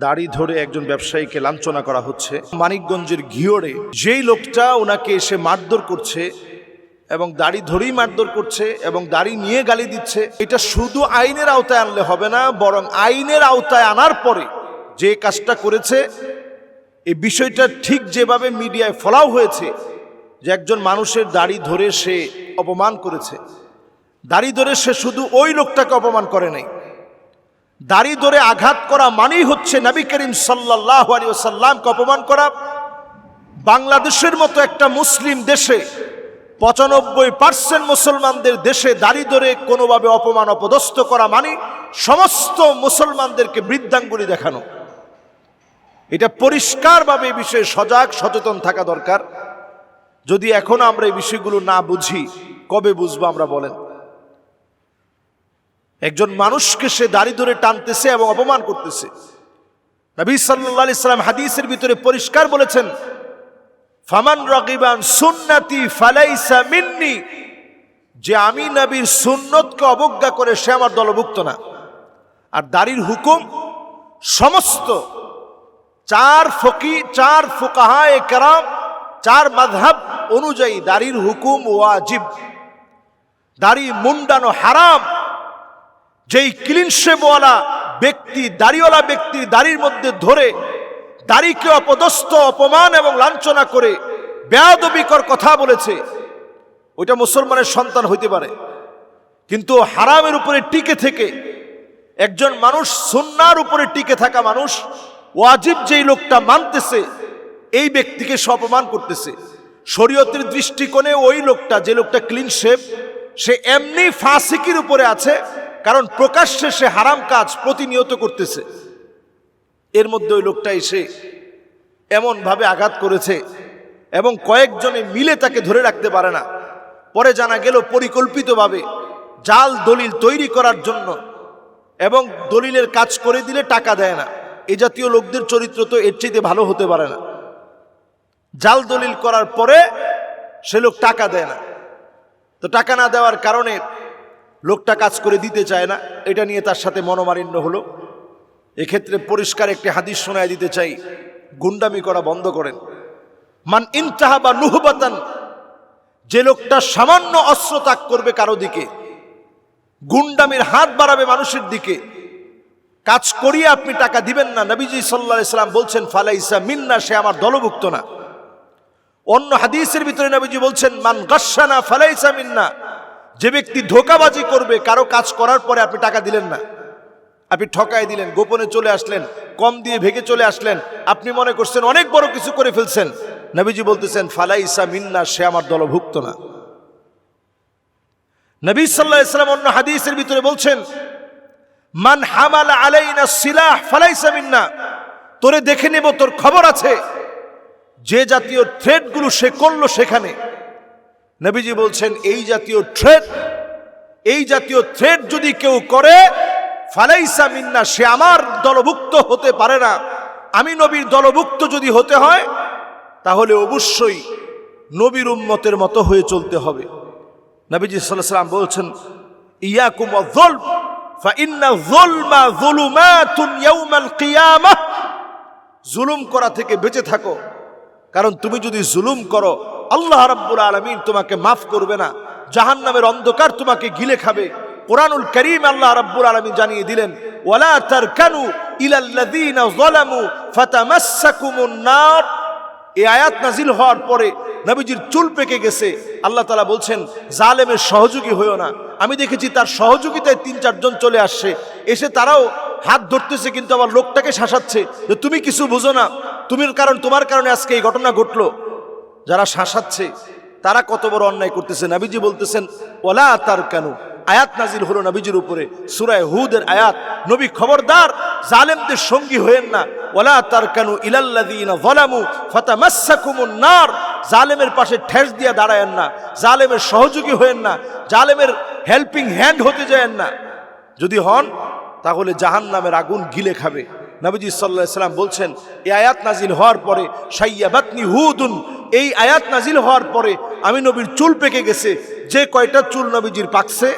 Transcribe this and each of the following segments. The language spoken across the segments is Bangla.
দাড়ি ধরে একজন ব্যবসায়ীকে লাঞ্ছনা করা হচ্ছে। মানিকগঞ্জের ঘিওরে যেই লোকটা ওনাকে এসে মারধর করছে এবং দাড়ি ধরেই মারধর করছে এবং দাড়ি নিয়ে গালি দিচ্ছে, এটা শুধু আইনের আওতায় আনলে হবে না, বরং আইনের আওতায় আনার পরে যে কাজটা করেছে, এই বিষয়টা ঠিক যেভাবে মিডিয়ায় ফলাও হয়েছে যে একজন মানুষের দাড়ি ধরে সে অপমান করেছে। দাড়ি ধরে সে শুধু ওই লোকটাকে অপমান করে নাই। দাড়ি ধরে আঘাত করা মানেই হচ্ছে নবী করিম সাল্লাহ আলী সাল্লামকে অপমান করা। বাংলাদেশের মতো একটা মুসলিম দেশে পঁচানব্বই পার্সেন্ট মুসলমানদের দেশে দাড়ি ধরে কোনোভাবে অপমান অপদস্থ করা মানে সমস্ত মুসলমানদেরকে বৃদ্ধাঙ্গুলি দেখানো। এটা পরিষ্কারভাবে এই বিষয়ে সজাগ, সচেতন থাকা দরকার। যদি এখন আমরা এই বিষয়গুলো না বুঝি, কবে বুঝব আমরা বলেন? একজন মানুষকে সে দাড়ি ধরে টানতেছে এবং অপমান করতেছে। নবী সাল্লাহ ইসলাম হাদিসের ভিতরে পরিষ্কার বলেছেন, ফামান রকিবান সুন্নাতি ফালাইসা মিন্নি। যে আমি নবীর সুন্নতকে অবজ্ঞা করে সে আমার দলভুক্ত না। আর দাড়ির হুকুম সমস্ত চার ফকি, চার ফুকাহায় কেরাম, চার মাধাব অনুযায়ী দাড়ির হুকুম ওয়াজিব। দাড়ি মুন্ডানো হারাম। যেই ক্লিন শেপওয়ালা ব্যক্তি, দাড়িওয়ালা ব্যক্তি দাড়ির মধ্যে ধরে দাড়িকে অপদস্থ, অপমান এবং লাঞ্ছনা করে বেয়াদবিকর কথা বলেছে, ওইটা মুসলমানের সন্তান হইতে পারে। কিন্তু হারামের উপরে টিকে থেকে, একজন মানুষ সুন্নার উপরে টিকে থাকা মানুষ, ওয়াজিব যেই লোকটা মানতেছে, এই ব্যক্তিকে অপমান করতেছে। শরীয়তের দৃষ্টিকোণে ওই লোকটা, যে লোকটা ক্লিন শেপ সে এমনি ফাঁসিকির উপরে আছে কারণ প্রকাশ্যে সে হারাম কাজ প্রতিনিয়ত করতেছে। এর মধ্যে ওই লোকটা এসে এমনভাবে আঘাত করেছে এবং কয়েকজনে মিলে তাকে ধরে রাখতে পারে না। পরে জানা গেল পরিকল্পিতভাবে জাল দলিল তৈরি করার জন্য এবং দলিলের কাজ করে দিলে টাকা দেয় না। এ জাতীয় লোকদের চরিত্র তো এর চাইতে ভালো হতে পারে না। জাল দলিল করার পরে সে লোক টাকা দেয় না। তো টাকা না দেওয়ার কারণে লোকটা কাজ করে দিতে চায় না, এটা নিয়ে তার সাথে মনোমালিন্য হলো। এক্ষেত্রে পরিষ্কার একটি হাদিস শোনায় দিতে চাই, গুন্ডামি করা বন্ধ করেন। মান ইনতাহা বা নুহবাতান, যে লোকটা সামান্য অস্ত্র ত্যাগ করবে কারও দিকে, গুন্ডামির হাত বাড়াবে মানুষের দিকে, কাজ করিয়ে আপনি টাকা দিবেন না। নবীজি সাল্লাহ ইসলাম বলছেন, ফালাইসা মিন্না, সে আমার দলভুক্ত না। অন্য হাদিসের ভিতরে নবীজি বলছেন, মান গাসানা ফালাইসা মিন্না যে ব্যক্তি ধোকাবাজি করবে, কারও কাজ করার পরে আপনি টাকা দিলেন না। আপনি ঠকাই দিলেন, গোপনে চলে আসলেন, কম দিয়ে ভেগে চলে আসলেন। আপনি মনে করছেন অনেক বড় কিছু করে ফেলছেন। নবীজি বলতেছেন, ফালাইসা মিন্না, সে আমার দলভুক্ত না। নবী সাল্লাহ ইসলাম অন্য হাদিসের ভিতরে বলছেন, মান হামাল আলাইনা সিলাহ, ফালাইসা মিন্না। তোরে দেখে নেব, তোর খবর আছে। যে জাতীয় থ্রেডগুলো সে করল সেখানে নবীজি বলছেন, এই জাতীয় থ্রেড এই জাতীয় থ্রেড যদি কেউ করে, ফালাইসা মিন্না, সে আমার দলভুক্ত হতে পারে না। আমি নবীর দলভুক্ত যদি হতে হয়, তাহলে অবশ্যই নবীর উম্মতের মতো হয়ে চলতে হবে। নবীজি সাল্লাম বলছেন, ইয়াকুম জল্প জুলুম করা থেকে বেঁচে থাকো। কারণ তুমি যদি জুলুম করো আল্লাহ রাব্বুল আলামিন তোমাকে মাফ করবে না। জাহান্নামের অন্ধকার তোমাকে গিলে খাবে। কোরআনুল করিম আল্লাহ রাব্বুল আলামিন জানিয়ে দিলেন, ওয়ালা যালামু ফাতামাসসাকুমুন নার। এই আয়াত নাজিল হওয়ার পরে নবীজির চুল পেকে গেছে। আল্লাহ তালা বলছেন, জালেমের সহযোগী হইও না। আমি দেখেছি তার সহযোগিতায় তিন চারজন চলে আসছে। এসে তারাও হাত ধরতেছে, কিন্তু আবার লোকটাকে শাসাচ্ছে যে, তুমি কিছু বুঝো না। তুমির কারণ, তোমার কারণে আজকে এই ঘটনা ঘটলো। যারা শাসাচ্ছে, তারা কত বড় অন্যায় করতেছে। নাবিজি বলতেছেন ওলা তার কেন আয়াত নাজিল হলো নবীজির উপরে। সুরায় হুদের আয়াত, নবী খবরদার, জালেমদের সঙ্গী হয়েন না। ওলা তার কেন ইলাল্লাদিনা ভলামু ফাতামাসাকুমুন নার। জালেমের পাশে ঠেস দিয়ে দাঁড়ায়েন না। জালেমের সহযোগী হয়েন না। জালেমের হেল্পিং হ্যান্ড হতে যায়েন না। যদি হন, তাহলে জাহান নামের আগুন গিলে খাবে। নবীজি সাল্লাহ বলছেন, এই আয়াত নাজিল হওয়ার পরে সাইয়াবাতনি হুদুন এই আয়াত নাজিল হওয়ার পরে আমি নবীর চুল পেকে গেছে, যে কয়টা চুল নবীজির পাকছে?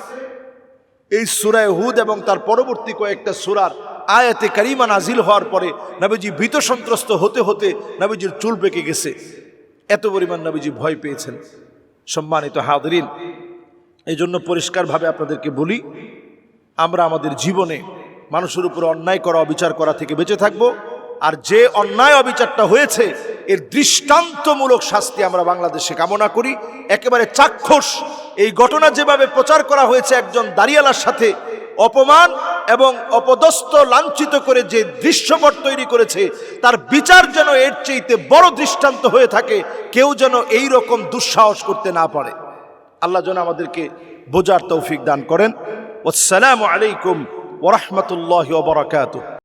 এই সুরায় হুদ এবং তার পরবর্তী কয়েকটা সুরার আয়াতে কারিমা নাজিল হওয়ার পরে নবীজি ভীত সন্ত্রস্ত হতে হতে নবীজির চুল পেকে গেছে। এত পরিমাণ নবীজি ভয় পেয়েছেন। সম্মানিত হাদরিন এই জন্য পরিষ্কারভাবে আপনাদেরকে বলি, আমরা আমাদের জীবনে মানুষের উপর অন্যায় করা, অবিচার করা থেকে বেঁচে থাকব। আর যে অন্যায় অবিচারটা হয়েছে, এর দৃষ্টান্তমূলক শাস্তি আমরা বাংলাদেশে কামনা করি। একেবারে চাক্ষুষ। এই ঘটনা যেভাবে প্রচার করা হয়েছে একজন দাঁড়িয়ালার সাথে, অপমান এবং অপদস্থ, লাঞ্ছিত করে যে দৃশ্যপট তৈরি করেছে, তার বিচার যেন এর চেয়েতে বড় দৃষ্টান্ত হয়ে থাকে, কেউ যেন এই রকম দুঃসাহস করতে না পারে। আল্লাহ যেন আমাদেরকে বোঝার তৌফিক দান করেন। আসসালামু আলাইকুম ورحمة الله وبركاته.